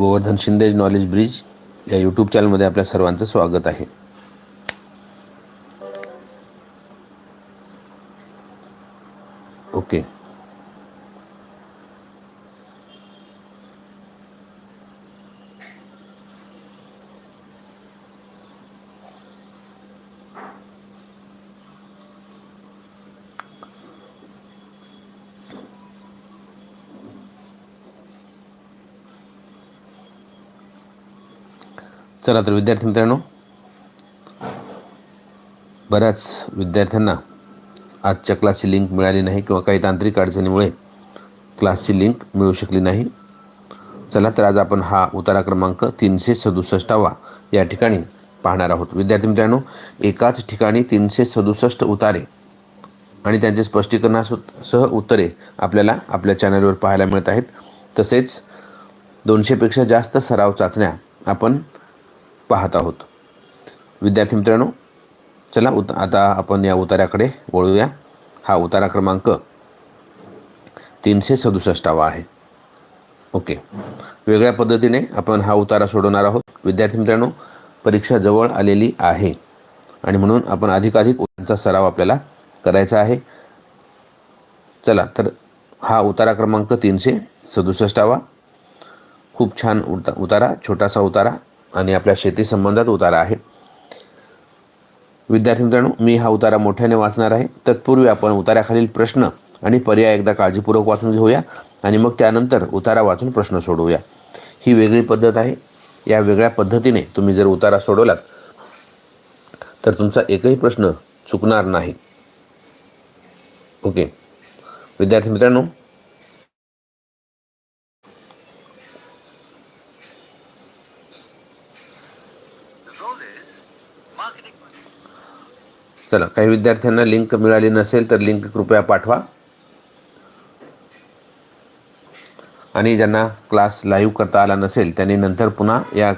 Govardhan Shinde knowledge bridge या YouTube चॅनलमध्ये आपल्या सर्वांचं स्वागत आहे ओके चला तर विद्यार्थी मित्रांनो बऱ्याच विद्यार्थ्यांना आजच्या क्लासची लिंक मिळाली नाही किंवा काही तांत्रिक अडचणीमुळे क्लासची लिंक मिळू शकली नाही. चला तर आज आपण हा उतारा क्रमांक तीनशे सदुसष्टावा या ठिकाणी पाहणार आहोत. विद्यार्थी मित्रांनो एकाच ठिकाणी तीनशे सदुसष्ट उतारे आणि त्यांचे स्पष्टीकरणासह उत्तरे आपल्याला आपल्या चॅनलवर पाहायला मिळत आहेत. तसेच दोनशेपेक्षा जास्त सराव चाचण्या आपण पाहत आहोत. विद्यार्थी मित्रांनो चला उत आता आपण या उताराकडे वळूया. हा उतारा क्रमांक तीनशे सदुसष्टावा आहे. ओके. वेगळ्या पद्धतीने आपण हा उतारा सोडवणार आहोत. विद्यार्थी मित्रांनो परीक्षा जवळ आलेली आहे आणि म्हणून आपण अधिकाधिक उतारांचा सराव आपल्याला करायचा आहे. चला तर हा उतारा क्रमांक तीनशे सदुसष्टावा. खूप छान उता उतारा छोटासा उतारा. आणि आपल्या शेती संबंधात उतारा आहे. विद्यार्थी मित्रांनो मी हा उतारा मोठ्याने वाचणार आहे. तत्पूर्वी आपण उताराखालील प्रश्न आणि पर्याय एकदा काळजीपूर्वक वाचून घेऊया आणि मग त्यानंतर उतारा वाचून प्रश्न सोडवूया. ही वेगळी पद्धत आहे. या वेगळ्या पद्धतीने तुम्ही जर उतारा सोडवलात तर तुमचा एकही प्रश्न चुकणार नाही. ओके. विद्यार्थी मित्रांनो चला काही विद्यार्थ्यांना लिंक मिळाली नसेल तर लिंक कृपया पाठवा. आणि ज्यांना क्लास लाईव्ह करता आला नसेल त्यांनी नंतर पुन्हा या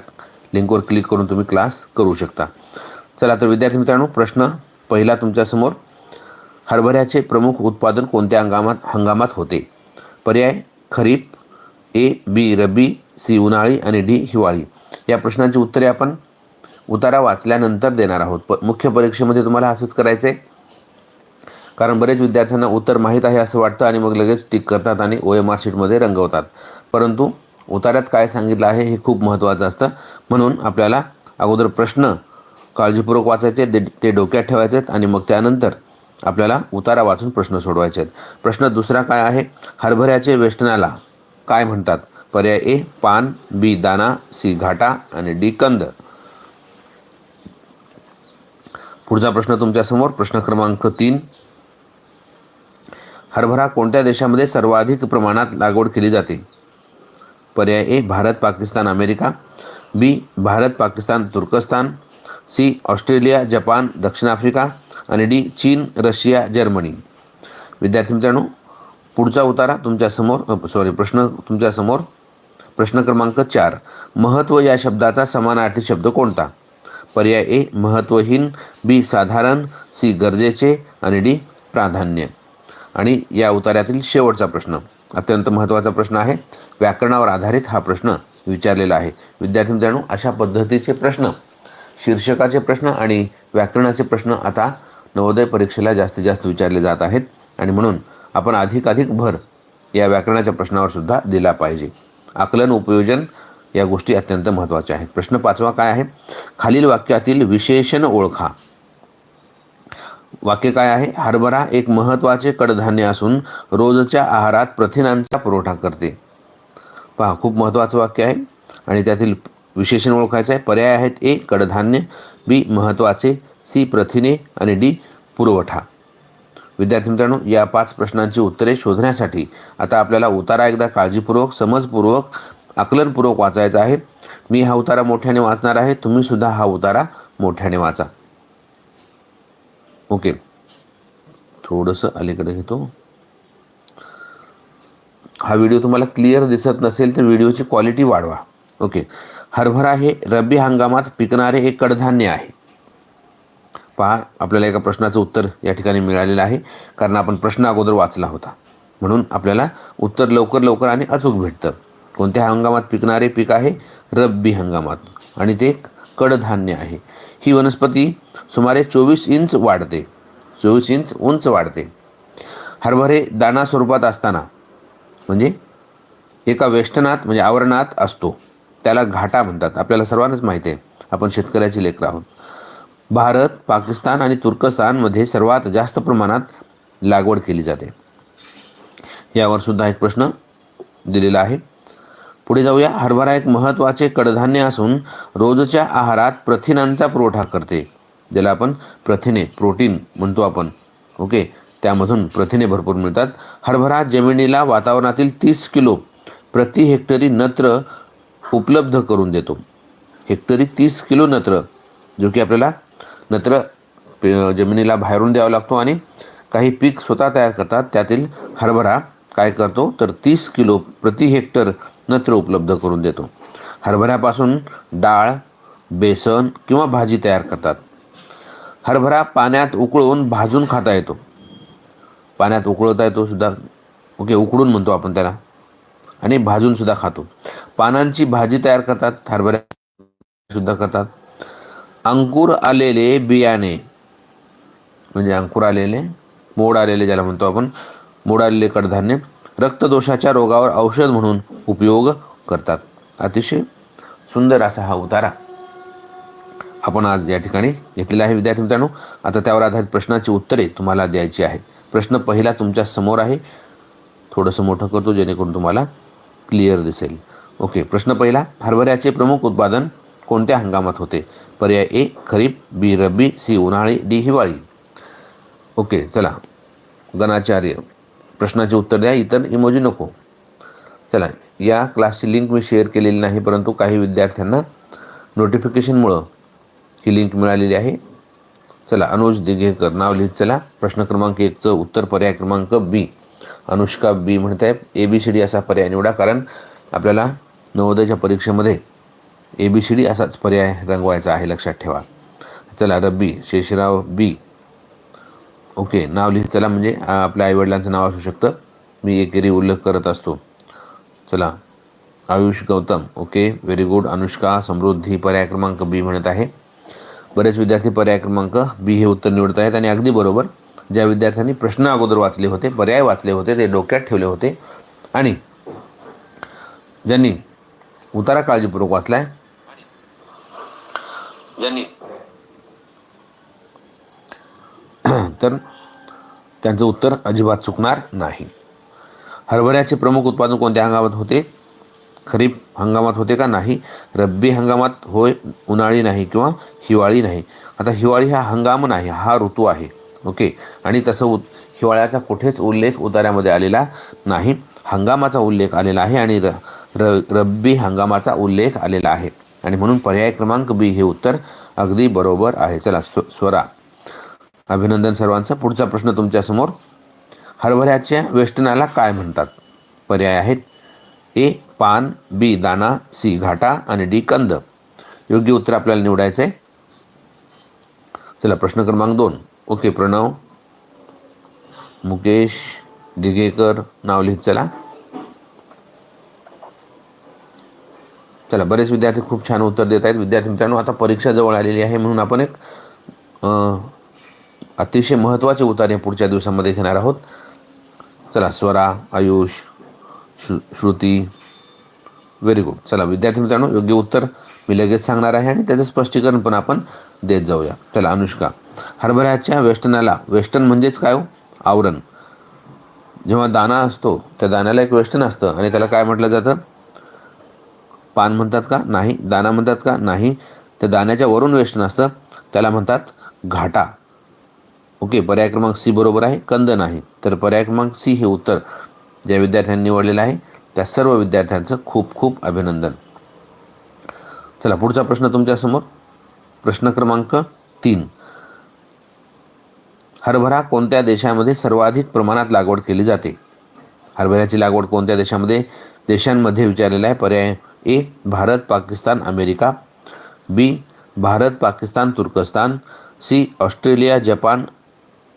लिंकवर क्लिक करून तुम्ही क्लास करू शकता. चला तर विद्यार्थी मित्रांनो प्रश्न पहिला तुमच्यासमोर हरभऱ्याचे प्रमुख उत्पादन कोणत्या हंगामात हंगामात होते? पर्याय खरीप ए बी रब्बी सी उन्हाळी आणि डी हिवाळी. या प्रश्नांची उत्तरे आपण उतारा वाचल्यानंतर देणार आहोत. प मुख्य परीक्षेमध्ये तुम्हाला असंच करायचं आहे कारण बरेच विद्यार्थ्यांना उत्तर माहीत आहे असं वाटतं आणि मग लगेच टिक करतात आणि ओ एम आर शीटमध्ये रंगवतात. परंतु उतार्यात काय सांगितलं आहे हे खूप महत्त्वाचं असतं. म्हणून आपल्याला अगोदर प्रश्न काळजीपूर्वक वाचायचे ते ते डोक्यात ठेवायचे आहेत आणि मग त्यानंतर आपल्याला उतारा वाचून प्रश्न सोडवायचे आहेत प्रश्न दुसरा काय आहे? हरभऱ्याचे वेष्टनाला काय म्हणतात? पर्याय ए पान बी दाना सी घाटा आणि डी कंद. पुढचा प्रश्न तुमच्यासमोर. प्रश्न क्रमांक तीन. हरभरा कोणत्या देशामध्ये सर्वाधिक प्रमाणात लागवड केली जाते? पर्याय A Bharat Pakistan America. B Bharat Pakistan तुर्कस्तान. सी ऑस्ट्रेलिया जपान दक्षिण आफ्रिका. आणि डी चीन रशिया जर्मनी. विद्यार्थी मित्रांनो पुढचा उतारा तुमच्यासमोर सॉरी प्रश्न तुमच्यासमोर. प्रश्न क्रमांक चार. महत्त्व या शब्दाचा समानार्थी शब्द कोणता? पर्याय ए महत्त्वहीन बी साधारण सी गरजेचे आणि डी प्राधान्य. आणि या उतार्यातील शेवटचा प्रश्न अत्यंत महत्त्वाचा प्रश्न आहे. व्याकरणावर आधारित हा प्रश्न विचारलेला आहे. विद्यार्थी मित्रांनो अशा पद्धतीचे प्रश्न शीर्षकाचे प्रश्न आणि व्याकरणाचे प्रश्न आता नवोदय परीक्षेला जास्तीत जास्त विचारले जात आहेत. आणि म्हणून आपण अधिकाधिक भर या व्याकरणाच्या प्रश्नावर सुद्धा दिला पाहिजे. आकलन उपयोजन या गोष्टी अत्यंत महत्त्वाच्या आहेत. प्रश्न पाचवा काय आहे? खालील वाक्यातील विशेषण ओळखा. वाक्य काय आहे? हरभरा एक महत्त्वाचे कडधान्य असून रोजच्या आहारात प्रथिनांचा पुरवठा करते. पहा खूप महत्त्वाचं वाक्य आहे. आणि त्यातील विशेषण ओळखायचं आहे. पर्याय आहेत ए कडधान्य बी महत्त्वाचे सी प्रथिने आणि डी पुरवठा. विद्यार्थी मित्रांनो या पाच प्रश्नांची उत्तरे शोधण्यासाठी आता आपल्याला उतारा एकदा काळजीपूर्वक समजपूर्वक आकलनपूर्वक वाचायचा आहे. मी हा उतारा मोठ्याने वाचणार आहे. तुम्ही सुद्धा हा उतारा मोठ्याने वाचा. ओके. थोडंसं अलीकडे घेतो. हा व्हिडिओ तुम्हाला क्लिअर दिसत नसेल तर व्हिडिओची क्वालिटी वाढवा. ओके. हरभरा हे रब्बी हंगामात पिकणारे एक कडधान्य आहे. पहा आपल्याला एका प्रश्नाचं उत्तर या ठिकाणी मिळालेलं आहे. कारण आपण प्रश्न अगोदर वाचला होता. म्हणून आपल्याला उत्तर लवकर लवकर आणि अचूक भेटतं. कोणत्या हंगामात पिकणारे पीक आहे? रब्बी हंगामात. आणि ते कडधान्य आहे. ही वनस्पती सुमारे चोवीस इंच वाढते. चोवीस इंच उंच वाढते. हरभरे दाणा स्वरूपात असताना म्हणजे एका वेष्टनात म्हणजे आवरणात असतो. त्याला घाटा म्हणतात. आपल्याला सर्वांनाच माहिती आहे. आपण शेतकऱ्याची लेकर आहोत. भारत पाकिस्तान आणि तुर्कस्तानमध्ये सर्वात जास्त प्रमाणात लागवड केली जाते. यावर सुद्धा एक प्रश्न दिलेला आहे. पुढे जाऊया. हरभरा एक महत्त्वाचे कडधान्य असून रोजच्या आहारात प्रथिनांचा पुरवठा करते ज्याला आपण प्रथिने प्रोटीन म्हणतो आपण. ओके? त्यामधून प्रथिने भरपूर मिळतात. हरभरा जमिनीला वातावरणातील तीस किलो प्रति हेक्टरी नत्र उपलब्ध करून देतो. हेक्टरी तीस किलो नत्र जो की आपल्याला नत्र जमिनीला बाहेरून द्यावा लागतो आणि काही पीक स्वतः तयार करतात. त्यातील हरभरा काय करतो? तर तीस किलो प्रति हेक्टर नत्र उपलब्ध करून देतो. हरभऱ्यापासून डाळ बेसन किंवा भाजी तयार करतात. हरभरा पाण्यात उकळून भाजून खाता येतो. पाण्यात उकळवता येतो सुद्धा. ओके उकळून म्हणतो आपण त्याला. आणि भाजून सुद्धा खातो. पानांची भाजी तयार करतात हरभऱ्या सुद्धा करतात. अंकुर आलेले बियाणे. म्हणजे अंकुर आलेले मोड आलेले ज्याला म्हणतो आपण मोड आलेले कडधान्य. रक्तदोषाच्या रोगावर औषध म्हणून उपयोग करतात. अतिशय सुंदर असा हा उतारा आपण आज या ठिकाणी घेतलेला आहे. विद्यार्थी मित्रांनो आता त्यावर आधारित प्रश्नाची उत्तरे तुम्हाला द्यायची आहेत. प्रश्न पहिला तुमच्यासमोर आहे. थोडंसं मोठं करतो जेणेकरून तुम्हाला क्लिअर दिसेल. ओके प्रश्न पहिला हरभऱ्याचे प्रमुख उत्पादन कोणत्या हंगामात होते? पर्याय A kharif B rabi C उन्हाळी डी हिवाळी. ओके चला. गणाचार्य. प्रश्नाचे उत्तर द्या इतर इमोजी नको. चला या क्लासची लिंक मी शेअर केलेली नाही परंतु काही विद्यार्थ्यांना नोटिफिकेशनमुळं ही लिंक मिळालेली आहे. चला अनुज दिघेकर नाव लिहित चला. प्रश्न क्रमांक एकचं उत्तर पर्याय क्रमांक बी. अनुष्का बी म्हणत आहे ए बी सी डी असा पर्याय निवडा कारण आपल्याला नवोदयच्या परीक्षेमध्ये ए बी सी डी असाच पर्याय रंगवायचा आहे लक्षात ठेवा. चला रब्बी शेषराव बी ओके नाव लिहित चला म्हणजे आपल्या आईवडिलांचं नाव असू शकतं. मी एकेरी उल्लेख करत असतो. चला. Ayush Gautam. Okay very good. Anushka Samruddhi पर्याय क्रमांक बी म्हणत आहे. बरेच विद्यार्थी पर्याय क्रमांक बी हे उत्तर निवडत आहेत आणि अगदी बरोबर ज्या विद्यार्थ्यांनी प्रश्न अगोदर वाचले होते पर्याय वाचले होते ते डोक्यात ठेवले होते. आणि ज्यांनी उतारा काळजीपूर्वक वाचलाय ज्यांनी तर त्यांचं उत्तर अजिबात चुकणार नाही. हरभऱ्याचे प्रमुख उत्पादन कोणत्या हंगामात होते? खरीप हंगामात होते का नाही? रब्बी हंगामात होय उन्हाळी नाही किंवा हिवाळी नाही. आता हिवाळी हा हंगाम नाही हा ऋतू आहे. ओके? आणि तसं उत हिवाळ्याचा कुठेच उल्लेख उतार्यामध्ये आलेला नाही. हंगामाचा उल्लेख आलेला आहे आणि र र रब्बी हंगामाचा उल्लेख आलेला आहे. आणि म्हणून पर्याय क्रमांक बी हे उत्तर अगदी बरोबर आहे. चला स्व स्वरा. अभिनंदन सर्वांचं. पुढचा प्रश्न तुमच्यासमोर. हरभऱ्याच्या वेष्टनाला काय म्हणतात? पर्याय आहेत. ए पान बी दाना सी घाटा आणि डी कंद. योग्य उत्तर आपल्याला निवडायचं आहे चला प्रश्न क्रमांक दोन. ओके प्रणव. मुकेश दिगेकर. नाव लिहित चला. चला बरेच विद्यार्थी खूप छान उत्तर देत आहेत. विद्यार्थी मित्रांनो आता परीक्षा जवळ आलेली आहे म्हणून आपण एक अतिशय महत्त्वाचे उतारे पुढच्या दिवसामध्ये घेणार आहोत. चला स्वरा आयुष श्रु श्रुती व्हेरी गुड चला विद्यार्थी मित्रांनो योग्य उत्तर मी लगेच सांगणार आहे आणि त्याचं स्पष्टीकरण पण आपण देत जाऊया. चला अनुष्का हरभऱ्याच्या वेष्टनाला वेस्टर्न म्हणजेच काय हो? आवरण. जेव्हा दाना असतो त्या दाण्याला एक वेस्टर्न असतं आणि त्याला काय म्हटलं जातं? पान म्हणतात का? नाही. दाना म्हणतात का? नाही. त्या दाण्याच्या वरून वेस्टर्न असतं. त्याला म्हणतात घाटा. ओके पर्याय क्रमांक सी बरोबर आहे कंद नाही तर पर्याय क्रमांक सी हे उत्तर ज्या विद्यार्थ्यांनी निवडलेलं आहे त्या सर्व विद्यार्थ्यांचं खूप खूप अभिनंदन. चला पुढचा प्रश्न तुमच्यासमोर प्रश्न क्रमांक तीन. हरभरा कोणत्या देशामध्ये सर्वाधिक प्रमाणात लागवड केली जाते? हरभऱ्याची लागवड कोणत्या देशामध्ये? देशांमध्ये विचारलेला आहे पर्याय A Bharat Pakistan America B Bharat Pakistan तुर्कस्तान सी ऑस्ट्रेलिया जपान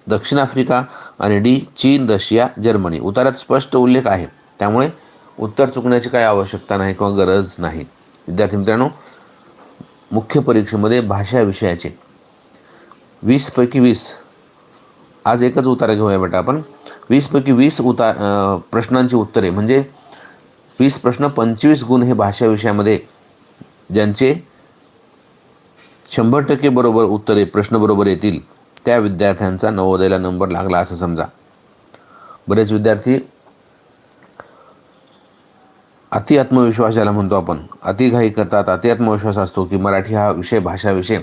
दक्षिण आफ्रिका आणि डी चीन रशिया जर्मनी. उतारात स्पष्ट उल्लेख आहे. त्यामुळे उत्तर चुकण्याची काही आवश्यकता नाही किंवा गरज नाही. विद्यार्थी मित्रांनो मुख्य परीक्षेमध्ये भाषा विषयाचे वीसपैकी वीस. आज एकच उतारा घेऊया बेटा आपण. वीसपैकी वीस उता प्रश्नांची उत्तरे. म्हणजे वीस प्रश्न पंचवीस गुण हे भाषा विषयामध्ये ज्यांचे शंभर टक्के बरोबर उत्तरे प्रश्न बरोबर येतील. त्या विद्यार्थ्यांचा नवोदयला नंबर लागला असं समजा. बरेच विद्यार्थी अति आत्मविश्वास ज्याला म्हणतो आपण. अति घाई करतात अति आत्मविश्वास असतो की मराठी हा विषय भाषा विषय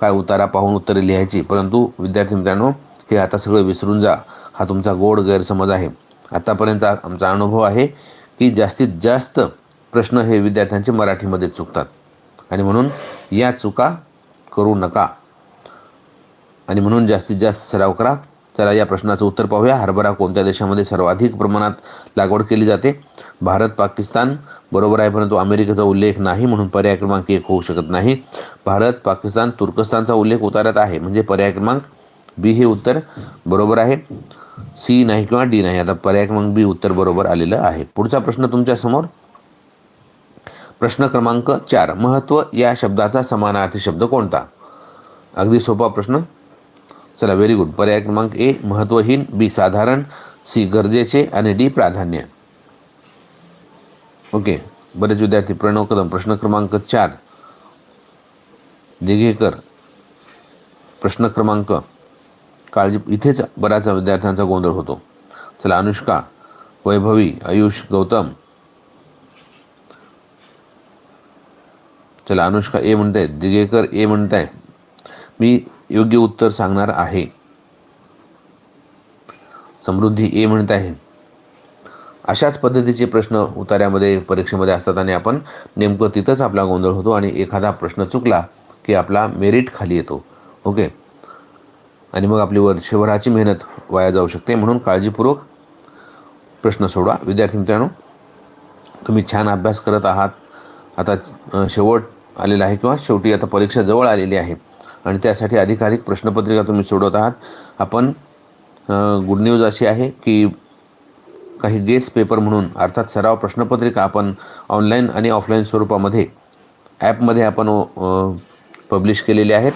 काय उतारा पाहून उत्तरे लिहायची. परंतु विद्यार्थी मित्रांनो हे आता सगळं विसरून जा. हा तुमचा गोड गैरसमज आहे. आत्तापर्यंत आमचा अनुभव आहे की जास्तीत जास्त प्रश्न हे विद्यार्थ्यांचे मराठीमध्ये चुकतात. आणि म्हणून या चुका करू नका. आणि म्हणून जास्तीत जास्त सराव करा. चला या प्रश्नाचं उत्तर पाहूया. हरभरा कोणत्या देशामध्ये सर्वाधिक प्रमाणात लागवड केली जाते? भारत पाकिस्तान बरोबर आहे परंतु अमेरिकेचा उल्लेख नाही म्हणून पर्याय क्रमांक एक होऊ शकत नाही. भारत पाकिस्तान तुर्कस्तानचा उल्लेख उतारत आहे म्हणजे पर्याय क्रमांक बी हे उत्तर बरोबर आहे. सी नाही किंवा डी नाही. आता पर्याय क्रमांक बी उत्तर बरोबर आलेलं आहे. पुढचा प्रश्न तुमच्यासमोर प्रश्न क्रमांक चार. महत्त्व या शब्दाचा समानार्थी शब्द कोणता? अगदी सोपा प्रश्न. चला व्हेरी गुड पर्याय क्रमांक ए महत्त्वहीन बी साधारण सी गरजेचे आणि डी प्राधान्य. ओके बरेच विद्यार्थी प्रणव कदम प्रश्न क्रमांक चार. दिघेकर प्रश्न क्रमांक काळजी इथेच बऱ्याच विद्यार्थ्यांचा गोंधळ होतो. चला अनुष्का वैभवी आयुष गौतम. चला अनुष्का ए म्हणताय दिगेकर ए म्हणताय. मी योग्य उत्तर सांगणार आहे. समृद्धी ए म्हणत आहे. अशाच पद्धतीचे प्रश्न उतार्यामध्ये परीक्षेमध्ये असतात आणि आपण नेमकं तिथंच आपला गोंधळ होतो आणि एखादा प्रश्न चुकला की आपला मेरिट खाली येतो. ओके? आणि मग आपली वर्षभराची मेहनत वाया जाऊ शकते. म्हणून काळजीपूर्वक प्रश्न सोडवा. विद्यार्थी मित्रांनो तुम्ही छान अभ्यास करत आहात. आता शेवट आलेला आहे किंवा शेवटी आता परीक्षा जवळ आलेली आहे. आणि त्यासाठी अधिकाधिक प्रश्नपत्रिका तुम्ही सोडवत आहात. आपण गुड न्यूज अशी आहे की काही गेस पेपर म्हणून अर्थात सराव प्रश्नपत्रिका आपण ऑनलाईन आणि ऑफलाईन स्वरूपामध्ये ॲपमध्ये आपण पब्लिश केलेले आहेत.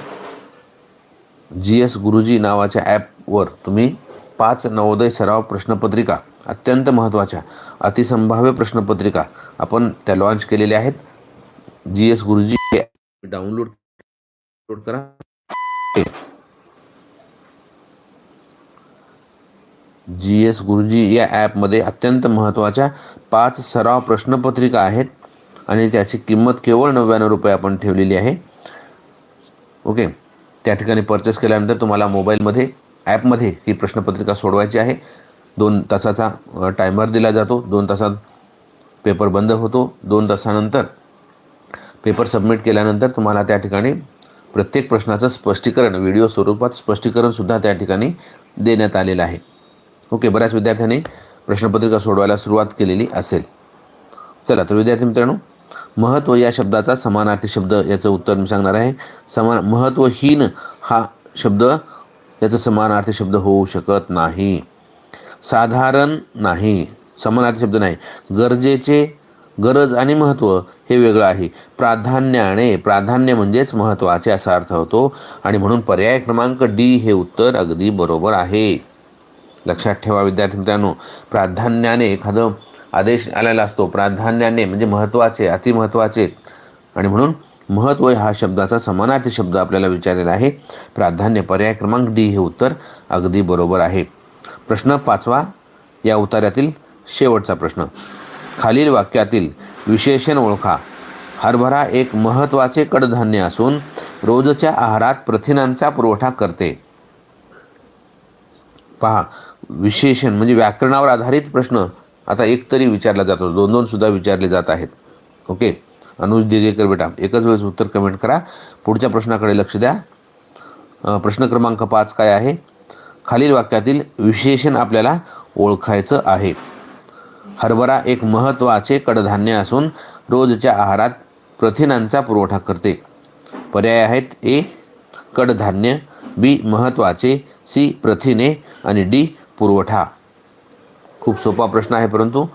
जी एस गुरुजी नावाच्या ॲपवर तुम्ही पाच नवोदय सराव प्रश्नपत्रिका अत्यंत महत्त्वाच्या अतिसंभाव्य प्रश्नपत्रिका आपण त्या लॉन्च केलेल्या आहेत. G S Guruji download upload करा. जी एस गुरुजी या ॲपमध्ये अत्यंत महत्त्वाच्या पाच सराव प्रश्नपत्रिका आहेत आणि त्याची किंमत केवळ नव्याण्णव रुपये आपण ठेवलेली आहे. ओके त्या ठिकाणी परचेस केल्यानंतर तुम्हाला मोबाईलमध्ये ॲपमध्ये ही प्रश्नपत्रिका सोडवायची आहे. दोन तासाचा टायमर दिला जातो. दोन तासात पेपर बंद होतो. दोन तासानंतर पेपर सबमिट केल्यानंतर तुम्हाला त्या ठिकाणी प्रत्येक प्रश्नाचं स्पष्टीकरण व्हिडिओ स्वरूपात स्पष्टीकरणसुद्धा त्या ठिकाणी देण्यात आलेलं आहे. ओके बऱ्याच विद्यार्थ्यांनी प्रश्नपत्रिका सोडवायला सुरुवात केलेली असेल. चला तर विद्यार्थी मित्रांनो महत्त्व या शब्दाचा समानार्थी शब्द याचं उत्तर मी सांगणार आहे. समान महत्त्वहीन हा शब्द याचा समानार्थी शब्द होऊ शकत नाही. साधारण नाही. समानार्थी शब्द नाही. गरजेचे गरज आणि महत्त्व हे वेगळं आहे. प्राधान्याने प्राधान्य म्हणजेच महत्त्वाचे असा अर्थ होतो. आणि म्हणून पर्याय क्रमांक डी हे उत्तर अगदी बरोबर आहे. लक्षात ठेवा विद्यार्थी मित्रांनो प्राधान्याने एखादं आदेश आलेला असतो. प्राधान्याने म्हणजे महत्त्वाचे अतिमहत्त्वाचे आणि म्हणून महत्त्व हा शब्दाचा समानार्थी शब्द आपल्याला विचारलेला आहे. प्राधान्य पर्याय क्रमांक डी हे उत्तर अगदी बरोबर आहे. प्रश्न पाचवा या उतार्यातील शेवटचा प्रश्न. खालील वाक्यातील विशेषण ओळखा. हरभरा एक महत्त्वाचे कडधान्य असून रोजच्या आहारात प्रथिनांचा पुरवठा करते. पहा विशेषण म्हणजे व्याकरणावर आधारित प्रश्न. आता एक तरी विचारला जातो दोन दोन सुद्धा विचारले जात आहेत. ओके? अनुज दिगेकर बेटा एकच वेळेस उत्तर कमेंट करा. पुढच्या प्रश्नाकडे लक्ष द्या. प्रश्न क्रमांक पाच काय आहे? खालील वाक्यातील विशेषण आपल्याला ओळखायचं आहे. हरभरा एक महत्त्वाचे कडधान्य असून रोजच्या आहारात प्रथिनांचा पुरवठा करते. पर्याय आहेत ए कडधान्य बी महत्त्वाचे सी प्रथिने आणि डी पुरवठा. खूप सोपा प्रश्न आहे परंतु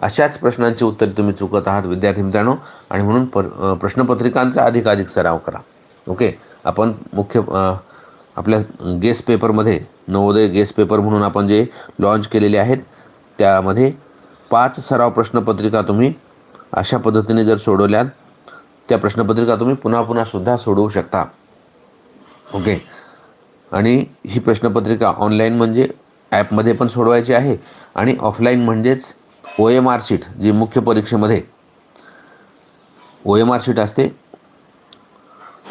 अशाच प्रश्नांची उत्तरे तुम्ही चुकत आहात विद्यार्थी मित्रांनो आणि म्हणून पर प्रश्नपत्रिकांचा अधिकाधिक सराव करा. ओके? आपण मुख्य आपल्या गेस्ट पेपरमध्ये नवोदय गेस्ट पेपर म्हणून आपण जे लॉन्च केलेले आहेत त्यामध्ये पाच सराव प्रश्नपत्रिका तुम्ही अशा पद्धतीने जर सोडवल्यात त्या प्रश्नपत्रिका तुम्ही पुन्हा पुन्हा सुद्धा सोडवू शकता. ओके? आणि ही प्रश्नपत्रिका ऑनलाईन म्हणजे ॲपमध्ये पण सोडवायची आहे आणि ऑफलाईन म्हणजेच ओ एम आर शीट जी मुख्य परीक्षेमध्ये ओ एम आर शीट असते.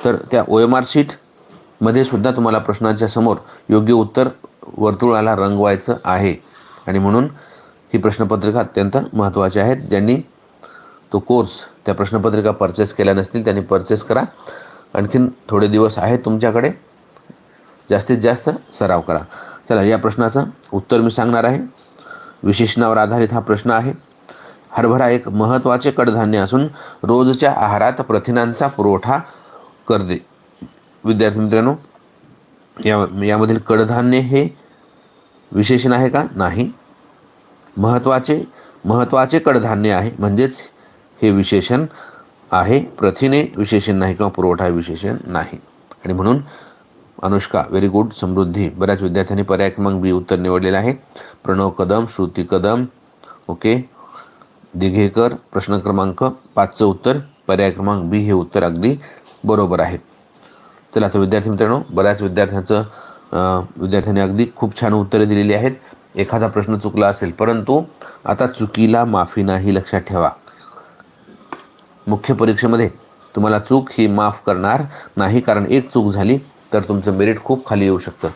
तर त्या ओ एम आर शीटमध्ये सुद्धा तुम्हाला प्रश्नांच्या समोर योग्य उत्तर वर्तुळाला रंगवायचं आहे. आणि म्हणून ही प्रश्नपत्रिका अत्यंत महत्त्वाची आहेत. ज्यांनी तो कोर्स त्या प्रश्नपत्रिका परचेस केल्या नसतील त्यांनी परचेस करा. आणखीन थोडे दिवस आहेत तुमच्याकडे. जास्तीत जास्त सराव करा. चला या प्रश्नाचं उत्तर मी सांगणार आहे. विशेषणावर आधारित हा प्रश्न आहे. हरभरा एक महत्त्वाचे कडधान्य असून रोजच्या आहारात प्रथिनांचा पुरवठा करते. विद्यार्थी मित्रांनो या यामधील कडधान्य हे विशेषण आहे का? नाही. महत्त्वाचे महत्त्वाचे कडधान्य आहे. म्हणजेच हे विशेषण आहे. प्रथिने विशेषण नाही किंवा पुरवठा हे विशेषण नाही. आणि म्हणून अनुष्का व्हेरी गुड समृद्धी. बऱ्याच विद्यार्थ्यांनी पर्याय क्रमांक बी उत्तर निवडलेलं आहे. प्रणव कदम श्रुती कदम. ओके. दिघेकर प्रश्न क्रमांक पाचचं उत्तर. पर्याय क्रमांक बी हे उत्तर अगदी बरोबर आहे. चला आता विद्यार्थी मित्रांनो बऱ्याच विद्यार्थ्यांचं विद्यार्थ्यांनी अगदी खूप छान उत्तरे दिलेली आहेत. एखादा प्रश्न चुकला असेल परंतु आता चुकीला माफी नाही लक्षात ठेवा. मुख्य परीक्षेमध्ये तुम्हाला चूक ही माफ करणार नाही कारण एक चूक झाली तर तुमचं मेरिट खूप खाली येऊ शकतं.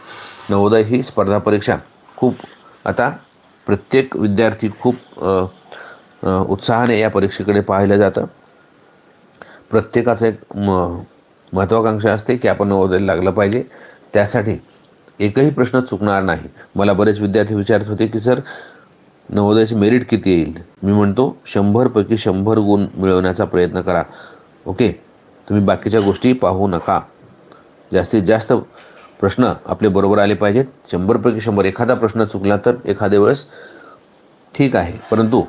नवोदय ही स्पर्धा परीक्षा. खूप आता प्रत्येक विद्यार्थी खूप उत्साहाने या परीक्षेकडे पाहिलं जातं. प्रत्येकाचं एक म महत्त्वाकांक्षा असते की आपण नवोदयाला लागलं पाहिजे. त्यासाठी एकही प्रश्न चुकणार नाही. मला बरेच विद्यार्थी विचारत होते की सर नवोदयाची मेरिट किती येईल? मी म्हणतो शंभरपैकी शंभर गुण मिळवण्याचा प्रयत्न करा. ओके तुम्ही बाकीच्या गोष्टी पाहू नका. जास्तीत जास्त प्रश्न आपले बरोबर आले पाहिजेत. शंभरपैकी शंभर एखादा प्रश्न चुकला तर एखाद्या वेळेस ठीक आहे. परंतु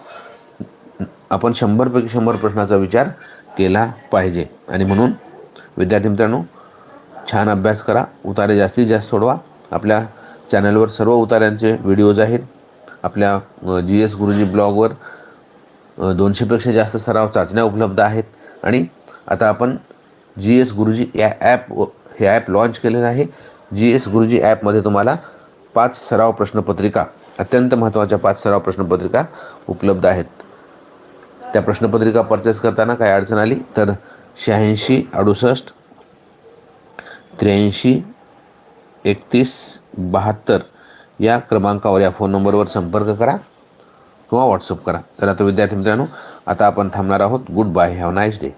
आपण शंभरपैकी शंभर प्रश्नाचा विचार केला पाहिजे. आणि म्हणून विद्यार्थी मित्रांनो छान अभ्यास करा. उतारे जास्तीत जास्त सोडवा. आपल्या चॅनलवर सर्व उतार्यांचे व्हिडिओज आहेत. आपल्या जी एस गुरुजी ब्लॉगवर दोनशेपेक्षा जास्त सराव चाचण्या उपलब्ध आहेत. आणि आता आपण जी एस गुरुजी या ॲप हे ॲप लॉन्च केलेलं आहे. जी एस गुरुजी ॲपमध्ये तुम्हाला पाच सराव प्रश्नपत्रिका अत्यंत महत्त्वाच्या पाच सराव प्रश्नपत्रिका उपलब्ध आहेत. त्या प्रश्नपत्रिका परचेस करताना काय अडचण आली तर शहाऐंशी अडुसष्ट त्र्याऐंशी एकतीस बहात्तर या क्रमांकावर या फोन नंबरवर संपर्क करा किंवा व्हॉट्सअप करा. चला तर विद्यार्थी मित्रांनो आता आपण थांबणार आहोत. Good bye have nice day